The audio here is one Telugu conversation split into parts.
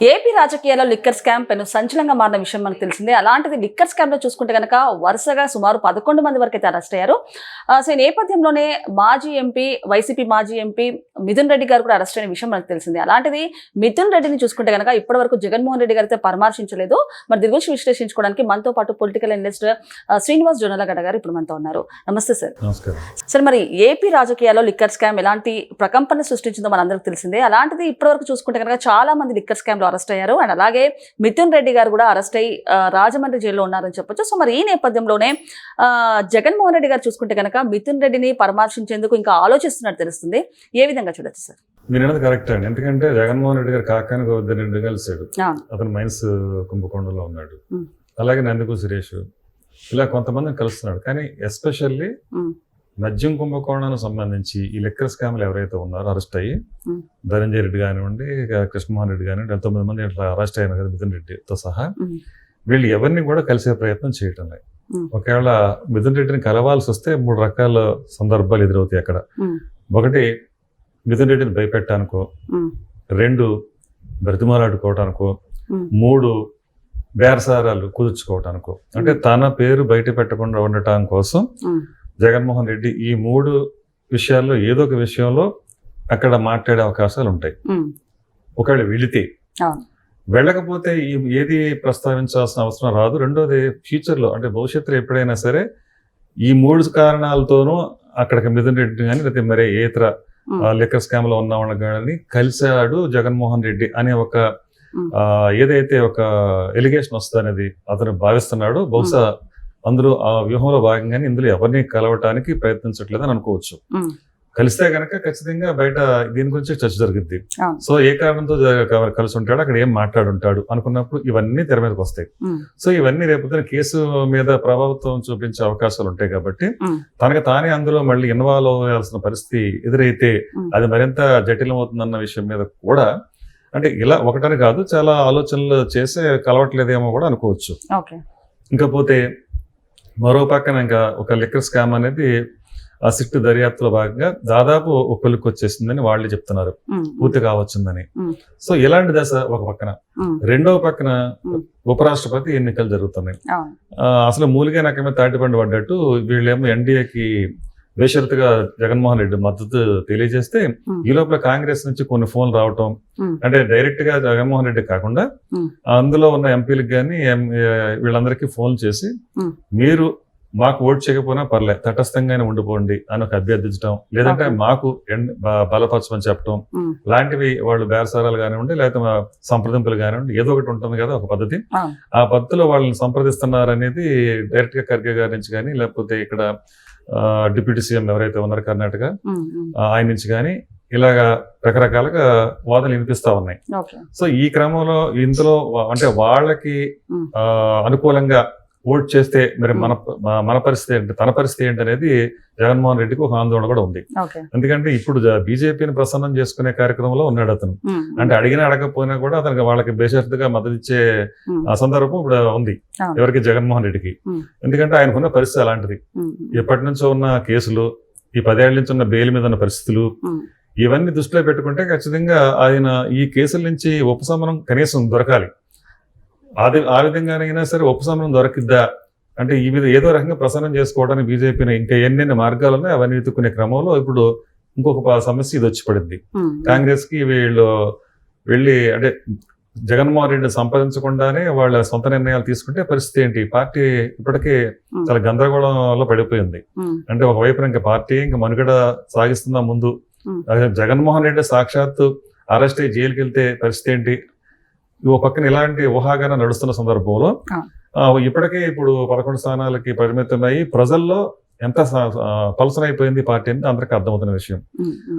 ఏపీ రాజకీయాల్లో లిక్కర్ స్కామ్ పెను సంచలనంగా మారిన విషయం మనకు తెలిసిందే. అలాంటిది లిక్కర్ స్కామ్లో చూసుకుంటే కనుక వరుసగా సుమారు పదకొండు మంది వరకు అయితే అరెస్ట్ అయ్యారు. సో ఈ నేపథ్యంలోనే మాజీ ఎంపీ వైసీపీ మాజీ ఎంపీ మిథున్ రెడ్డి గారు కూడా అరెస్ట్ అయిన విషయం మనకు తెలిసిందే. అలాంటిది మిథున్ రెడ్డిని చూసుకుంటే కనుక ఇప్పటి వరకు జగన్మోహన్ రెడ్డి గారు అయితే పరామర్శించలేదు. మరి దీని గురించి విశ్లేషించుకోవడానికి మనతో పాటు పొలిటికల్ అనలిస్ట్ శ్రీనివాస్ జొన్నలగడ్డ గారు ఇప్పుడు మనతో ఉన్నారు. నమస్తే సార్. సరే మరి ఏపీ రాజకీయాల్లో లిక్కర్ స్కామ్ ఎలాంటి ప్రకంపన సృష్టించిందో మనందరికీ తెలిసిందే. అలాంటిది ఇప్పటివరకు చూసుకుంటే కనుక చాలా మంది లిక్కర్ స్కామ్ లో అరెస్ట్ అయ్యారు. అండ్ అలాగే మిథున్ రెడ్డి గారు కూడా అరెస్ట్ అయ్యి రాజమండ్రి జైల్లో ఉన్నారని చెప్పొచ్చు. సో మరి ఈ నేపథ్యంలోనే జగన్మోహన్ రెడ్డి గారు చూసుకుంటే కనుక మిథున్ రెడ్డిని పరామర్శించేందుకు ఇంకా ఆలోచిస్తున్నట్టు తెలుస్తుంది. ఏ విధంగా చూడొచ్చు సార్? మీరు అన్నది కరెక్ట్ అండి. ఎందుకంటే జగన్మోహన్ రెడ్డి గారు కాకాని గోవర్ధన్ రెడ్డి కలిసాడు అవును. అతను మైన్స్ కుంభకోణంలో ఉన్నాడు. అలాగే నందుకు సురేష్. ఇలా కొంతమందిని కలుస్తున్నాడు. కానీ ఎస్పెషల్లీ మద్యం కుంభకోణానికి సంబంధించి ఈ లెక్కర్ స్కామ్లు ఎవరైతే ఉన్నారో అరెస్ట్ అయ్యి. ధనంజయ రెడ్డి కానివ్వండి ఇక కృష్ణమోహన్ రెడ్డి కానివ్వండి తొమ్మిది మంది ఇట్లా అరెస్ట్ అయిన కదా మిథున్ రెడ్డితో సహా. వీళ్ళు ఎవరిని కూడా కలిసే ప్రయత్నం చేయటం లేదు. ఒకవేళ మిథున్ రెడ్డిని కలవాల్సి వస్తే మూడు రకాల సందర్భాలు ఎదురవుతాయి అక్కడ. ఒకటి మిథున్ రెడ్డిని భయపెట్టానుకో. రెండు బ్రతిమాలాడుకోవటానికో. మూడు బేరసారాలు కుదుర్చుకోవటానికో అంటే తన పేరు బయట పెట్టకుండా ఉండటం కోసం. జగన్మోహన్ రెడ్డి ఈ మూడు విషయాల్లో ఏదో ఒక విషయంలో అక్కడ మాట్లాడే అవకాశాలు ఉంటాయి. ఒకవేళ వెళితే. వెళ్ళకపోతే ఏది ప్రస్తావించాల్సిన అవసరం రాదు రెండోది ఫ్యూచర్లో అంటే భవిష్యత్తులో ఎప్పుడైనా సరే ఈ మూడు కారణాలతోనూ అక్కడికి మిథున్ రెడ్డి కానీ లేకపోతే మరే ఏ ఇతర. లిక్కర్ స్కామ్లో ఉన్న వాళ్ళని కానీ కలిశాడు జగన్మోహన్ రెడ్డి అనే ఒక ఏదైతే ఒక ఎలిగేషన్ వస్తుంది అనేది అతను భావిస్తున్నాడు బహుశా అందరూ ఆ వ్యూహంలో భాగంగానే ఇందులో ఎవరిని కలవటానికి ప్రయత్నించట్లేదని అనుకోవచ్చు. కలిస్తే గనక ఖచ్చితంగా బయట దీని గురించి చర్చ జరుగుద్ది. సో ఏ కారణంతో కలిసి ఉంటాడు అక్కడ ఏం మాట్లాడుంటాడు అనుకున్నప్పుడు ఇవన్నీ తెర మీదకి వస్తాయి. సో ఇవన్నీ రేపు కేసు మీద ప్రభావితం చూపించే అవకాశాలు ఉంటాయి కాబట్టి. తనకు తానే అందులో మళ్ళీ ఇన్వాల్వ్ అవ్వాల్సిన పరిస్థితి ఎదురైతే. అది మరింత జటిలమవుతుందన్న విషయం మీద కూడా అంటే ఇలా ఒకటని కాదు చాలా ఆలోచనలు చేసే కలవట్లేదేమో కూడా అనుకోవచ్చు ఇంకపోతే మరో పక్కన ఇంకా ఒక లిక్కర్ స్కామ్ అనేది ఆ సిట్ దర్యాప్తులో భాగంగా దాదాపు ఒక కొలిక్కి వచ్చేసిందని వాళ్ళే చెప్తున్నారు. పూర్తి కావచ్చుందని. సో ఇలాంటి దశ ఒక పక్కన. రెండవ పక్కన. ఉపరాష్ట్రపతి ఎన్నికలు జరుగుతున్నాయి అసలు మూలిగా నాకేమో తాటిపండు పడ్డట్టు వీళ్ళేమో ఎన్డీఏకి బేషరతుగా జగన్మోహన్ రెడ్డి మద్దతు తెలియజేస్తే. ఈ లోపల కాంగ్రెస్ నుంచి కొన్ని ఫోన్లు రావటం. అంటే డైరెక్ట్గా జగన్మోహన్ రెడ్డి కాకుండా. అందులో ఉన్న ఎంపీలకు కానీ వీళ్ళందరికీ ఫోన్ చేసి. మీరు మాకు ఓటు చేయకపోయినా పర్లే తటస్థంగానే ఉండిపోండి అని ఒక అభ్యర్థించడం లేదంటే. మాకు బలపరచమని చెప్పడం. లాంటివి వాళ్ళు బేరసారాలు కానివ్వండి లేకపోతే మా సంప్రదింపులు కానివ్వండి ఏదో ఒకటి ఉంటుంది కదా ఒక పద్ధతి. ఆ పద్ధతిలో వాళ్ళని సంప్రదిస్తున్నారు అనేది డైరెక్ట్గా ఖర్గే గారి నుంచి కానీ లేకపోతే ఇక్కడ డిప్యూటీ సీఎం ఎవరైతే ఉన్నారో కర్ణాటక ఆయన నుంచి కానీ ఇలాగా రకరకాలుగా వాదనలు వినిపిస్తా ఉన్నాయి సో ఈ క్రమంలో ఇందులో అంటే వాళ్ళకి అనుకూలంగా ఓట్ చేస్తే మరి మన. మన- పరిస్థితి ఏంటి తన పరిస్థితి ఏంటి అనేది జగన్మోహన్ రెడ్డికి ఒక ఆందోళన కూడా ఉంది ఎందుకంటే ఇప్పుడు బీజేపీని ప్రసన్నం చేసుకునే కార్యక్రమంలో ఉన్నాడు అతను. అంటే అడిగినా అడగకపోయినా కూడా అతనికి వాళ్ళకి బేషరతుగా మద్దతు ఇచ్చే సందర్భం ఇప్పుడు ఉంది. ఎవరికి జగన్మోహన్ రెడ్డికి. ఎందుకంటే ఆయనకున్న పరిస్థితి అలాంటిది. ఎప్పటి నుంచో ఉన్న కేసులు ఈ పదేళ్ళ నుంచి ఉన్న బెయిల్ మీద ఉన్న పరిస్థితులు. ఇవన్నీ దృష్టిలో పెట్టుకుంటే ఖచ్చితంగా ఆయన ఈ కేసుల నుంచి ఉపశమనం కనీసం దొరకాలి అది ఆ విధంగానైనా సరే ఉపశమనం దొరకిద్దా? అంటే ఈ విధ ఏదో రకంగా ప్రసన్నం చేసుకోవడానికి బీజేపీని ఇంకా ఎన్నెన్ని మార్గాలు ఉన్నాయి అవన్నీ వెతుక్కునే క్రమంలో ఇప్పుడు ఇంకొక సమస్య ఇది వచ్చి పడింది ఉమ్. కాంగ్రెస్కి వీళ్ళు వెళ్ళి అంటే జగన్మోహన్ రెడ్డిని సంపాదించకుండానే వాళ్ళ సొంత నిర్ణయాలు తీసుకుంటే పరిస్థితి ఏంటి? పార్టీ ఇప్పటికే. చాలా గందరగోళంలో పడిపోయింది. అంటే ఒకవైపు ఇంకా పార్టీ ఇంకా మనుగడ సాగిస్తుందా ముందు? జగన్మోహన్ రెడ్డి సాక్షాత్తు అరెస్ట్ అయ్యి జైలుకి వెళ్తే పరిస్థితి ఏంటి? ఓ పక్కన ఇలాంటి ఊహాగానం నడుస్తున్న సందర్భంలో ఇప్పటికే ఇప్పుడు పదకొండు స్థానాలకి పరిమితమై ప్రజల్లో ఎంత ఆ, పలసనైపోయింది పార్టీ అనేది అందరికీ అర్థమవుతున్న విషయం.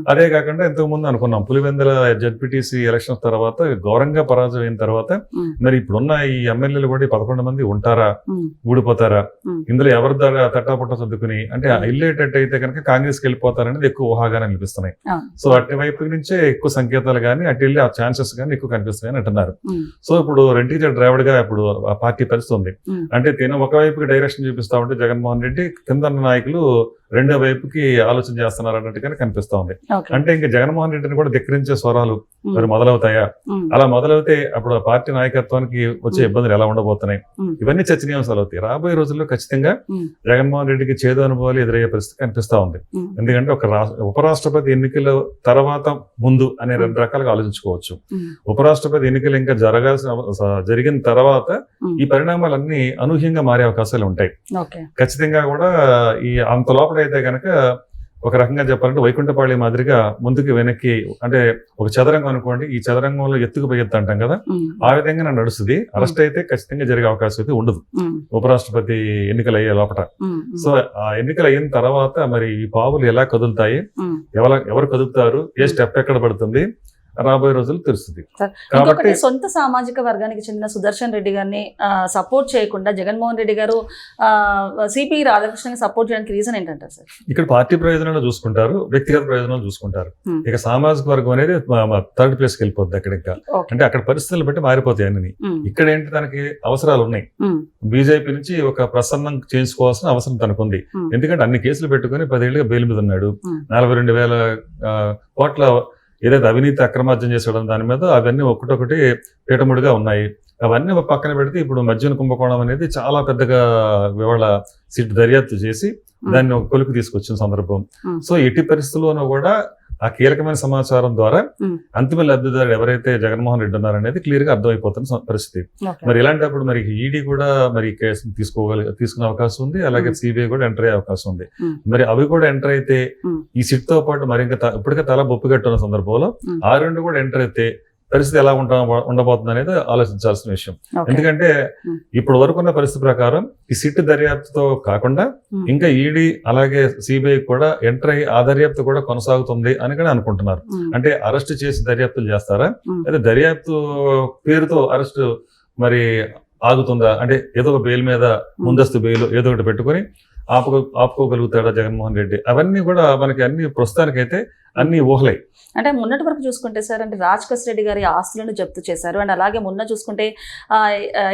అదే కాకుండా ఇంతకు ముందు అనుకున్నాం పులివెందుల జడ్పీటీసీ ఎలక్షన్ తర్వాత ఘోరంగా పరాజయం అయిన తర్వాత. మరి ఇప్పుడున్న ఈ ఎమ్మెల్యేలు కూడా ఈ పదకొండు మంది ఉంటారా. ఊడిపోతారా. ఇందులో ఎవరి ద్వారా తట్టాపుట్ట సర్దుకుని అంటే వెళ్ళేటట్టు అయితే కనుక కాంగ్రెస్కి వెళ్ళిపోతారనేది ఎక్కువ ఊహాగానే అనిపిస్తున్నాయి. సో అటు వైపు నుంచే ఎక్కువ సంకేతాలు కానీ అటు వెళ్ళి ఆ ఛాన్సెస్ కానీ ఎక్కువ కనిపిస్తున్నాయని అంటున్నారు. సో ఇప్పుడు రెంటీజర్ డ్రైవర్గా ఇప్పుడు ఆ పార్టీ పరిస్థితి ఉంది ఉమ్. అంటే తిన ఒకవైపుకి డైరెక్షన్ చూపిస్తా ఉంటే జగన్మోహన్ రెడ్డి కింద నాయకులు రెండో వైపుకి ఆలోచన చేస్తున్నారు అన్నట్టుగానే కనిపిస్తా ఉంది. అంటే ఇంకా జగన్మోహన్ రెడ్డిని కూడా ధిక్కరించే స్వరాలు మరి మొదలవుతాయా? అలా మొదలవుతే అప్పుడు ఆ పార్టీ నాయకత్వానికి వచ్చే. ఇబ్బందులు ఎలా ఉండబోతున్నాయి. ఇవన్నీ చర్చనీయాంశాలు అవుతాయి. రాబోయే రోజుల్లో ఖచ్చితంగా. జగన్మోహన్ రెడ్డికి చేదు అనుభవాలు ఎదురయ్యే పరిస్థితి కనిపిస్తా ఉంది. ఎందుకంటే ఒక ఉపరాష్ట్రపతి ఎన్నికల తర్వాత ముందు అనే రెండు రకాలుగా ఆలోచించుకోవచ్చు. ఉపరాష్ట్రపతి ఎన్నికలు ఇంకా జరగాల్సిన జరిగిన తర్వాత ఈ పరిణామాలన్నీ అనూహ్యంగా మారే అవకాశాలు ఉంటాయి. ఖచ్చితంగా కూడా ఈ అంత లోపల అయితే కనుక ఒక రకంగా చెప్పాలంటే వైకుంఠపాళి మాదిరిగా ముందుకు వెనక్కి అంటే ఒక చదరంగం అనుకోండి ఈ చదరంగంలో ఎత్తుకు పోయి ఎత్తు అంటాం కదా? ఆ విధంగా నడుస్తుంది. అరెస్ట్ అయితే ఖచ్చితంగా జరిగే అవకాశం అయితే ఉండదు. ఉపరాష్ట్రపతి ఎన్నికలు అయ్యే లోపల సో ఆ ఎన్నికలు అయిన తర్వాత మరి ఈ పావులు ఎలా కదులుతాయి? ఎవరు కదులుతారు ఏ స్టెప్ ఎక్కడ పడుతుంది? రాబోయే రోజులు తెలుస్తుంది. కాబట్టి సొంత సామాజిక వర్గానికి చెందిన సుదర్శన్ రెడ్డి గారిని సపోర్ట్ చేయకుండా జగన్మోహన్ రెడ్డి గారు సిపి రాధాకృష్ణకి సపోర్ట్ చేయడానికి రీజన్ ఏంటంటారు సార్? ఇక్కడ పార్టీ ప్రయోజనాలు చూసుకుంటారు వ్యక్తిగత ప్రయోజనాలు చూసుకుంటారు. Hmm. ఇక సామాజిక వర్గం అనేది థర్డ్ ప్లేస్కి వెళ్ళిపోద్ది అక్కడ ఇంకా అంటే అక్కడ పరిస్థితులు బట్టి మారిపోతాయి అన్ని. ఉమ్, ఇక్కడ ఏంటి తనకి అవసరాలు ఉన్నాయి? ఉమ్, బీజేపీ నుంచి ఒక ప్రసన్నం చేయించుకోవాల్సిన అవసరం తనకుంది. Hmm. ఎందుకంటే అన్ని కేసులు పెట్టుకుని పదేళ్ళుగా బెయిల్ మీద ఉన్నాడు. Hmm. నలభై రెండు వేల కోట్ల ఏదైతే అవినీతి అక్రమార్జన చేసాడో దాని మీద అవన్నీ ఒక్కటొకటి పీఠముడిగా ఉన్నాయి. అవన్నీ ఒక పక్కన పెడితే ఇప్పుడు మద్యన కుంభకోణం అనేది చాలా పెద్దగా ఇవాళ సిట్ దర్యాప్తు చేసి దాన్ని ఒక కొలుకు తీసుకొచ్చిన సందర్భం. సో ఎట్టి పరిస్థితుల్లోనూ కూడా ఆ కీలకమైన సమాచారం ద్వారా. అంతిమ లబ్ధిదారుడు ఎవరైతే జగన్మోహన్ రెడ్డి ఉన్నారనేది క్లియర్గా అర్థమైపోతున్న పరిస్థితి మరి ఇలాంటప్పుడు మరి ఈడీ కూడా మరి ఈ కేసును తీసుకోగలి తీసుకునే అవకాశం ఉంది అలాగే. సిబిఐ కూడా ఎంటర్ అయ్యే అవకాశం ఉంది. మరి అవి కూడా ఎంటర్ అయితే. ఈ సిట్తో పాటు మరి ఇంకా ఇప్పటికే తల బొప్పు కట్టున్న సందర్భంలో. ఆ రెండు కూడా ఎంటర్ అయితే పరిస్థితి ఎలా ఉంటా ఉండబోతుంది అనేది ఆలోచించాల్సిన విషయం. ఎందుకంటే. ఇప్పుడు వరకు ఉన్న పరిస్థితి ప్రకారం ఈ సిట్ దర్యాప్తుతో కాకుండా. ఇంకా ఈడీ అలాగే సిబిఐ కూడా ఎంటర్ అయ్యి ఆ దర్యాప్తు కూడా కొనసాగుతుంది అని కూడా అనుకుంటున్నారు. అంటే అరెస్ట్ చేసి దర్యాప్తులు చేస్తారా. లేదా దర్యాప్తు పేరుతో అరెస్ట్ మరి ఆగుతుందా? అంటే ఏదో ఒక బెయిల్ మీద ముందస్తు బెయిల్ ఏదో ఒకటి పెట్టుకొని ఆపుకో ఆపుకోగలుగుతాడా జగన్మోహన్ రెడ్డి? అవన్నీ కూడా మనకి అన్ని ప్రస్తుతానికైతే అన్ని ఊహలే. అంటే మొన్నటి వరకు చూసుకుంటే సార్ అంటే రాజ్ రెడ్డి గారి ఆస్తులను జప్తు చేశారు. అండ్ అలాగే మొన్న చూసుకుంటే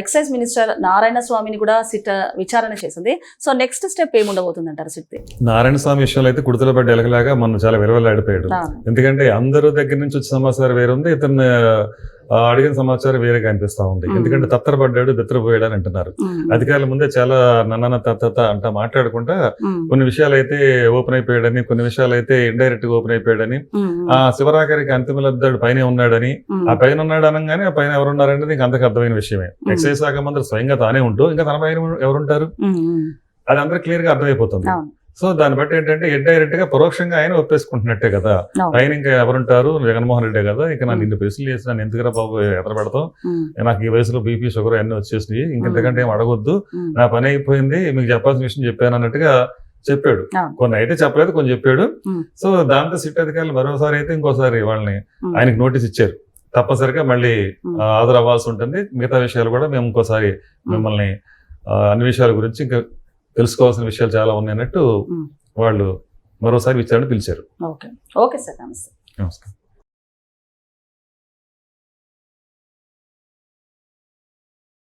ఎక్సైజ్ మినిస్టర్ నారాయణ స్వామిని కూడా సిట్ విచారణ చేసింది. సో నెక్స్ట్ స్టెప్ ఏముండబోతుంది అంటారు సిట్ నారాయణ స్వామి విషయంలో అయితే కుడితల పడ్డ ఎలగలాగా మనం చాలా విరవలాడిపోయాడు ఎందుకంటే అందరూ దగ్గర నుంచి వచ్చే సమాచారం వేరే ఉంది ఇతను అడిగిన సమాచారం వేరేగా అనిపిస్తా ఉంది. ఎందుకంటే తత్తరపడ్డాడు బెత్తరపోయాడు అని అంటున్నారు. అధికారుల ముందే చాలా నన్న తత్త అంట మాట్లాడకుండా కొన్ని విషయాలు అయితే ఓపెన్ అయిపోయాడని కొన్ని విషయాలు అయితే ఇండైరెక్ట్గా ఓపెన్ అయిపోయాడని ఆ శివరాఖరికి అంతిమ లబ్ధాడు పైన ఉన్నాడని ఆ పైన ఉన్నాడు అనగానే ఆ పైన ఎవరున్నారనేది ఇంకా అంతకు అర్థమైన విషయమే. ఎక్సైజ్ శాఖ మంత్రి స్వయంగా తానే ఉంటూ ఇంకా తన పైన ఎవరుంటారు? అది అందరూ క్లియర్గా అర్థమైపోతుంది. సో దాన్ని బట్టి ఏంటంటే ఇండైరెక్ట్గా పరోక్షంగా ఆయన ఒప్పేసుకుంటున్నట్టే కదా. పైన ఇంకా ఎవరుంటారు? జగన్మోహన్ రెడ్డే కదా. ఇక నన్ను ఇన్ని ప్రశ్నలు చేసి నన్ను ఎందుకురా బాబు ఎదురు పెడతాం నాకు ఈ వయసులో బీపీ షుగర్ అన్ని వచ్చేసినాయి. ఇంకెంతకంటే ఏం అడగొద్దు. నా పని అయిపోయింది. మీకు చెప్పాల్సిన విషయం చెప్పాను అన్నట్టుగా చెప్పాడు. కొన్ని అయితే చెప్పలేదు కొన్ని చెప్పాడు. సో దాంతో సిట్ అధికారులు మరోసారి అయితే ఇంకోసారి వాళ్ళని. ఆయనకి నోటీస్ ఇచ్చారు. తప్పనిసరిగా మళ్ళీ ఉమ్. ఆ, హాజరవ్వాల్సి ఉంటుంది. మిగతా విషయాలు కూడా మేము ఇంకోసారి మిమ్మల్ని అన్ని విషయాల గురించి ఇంకా తెలుసుకోవాల్సిన విషయాలు చాలా ఉన్నాయి అన్నట్టు ఉమ్. వాళ్ళు మరోసారి విచారణ పిలిచారు. ఓకే. Okay sir. నమస్తే. నమస్కారం.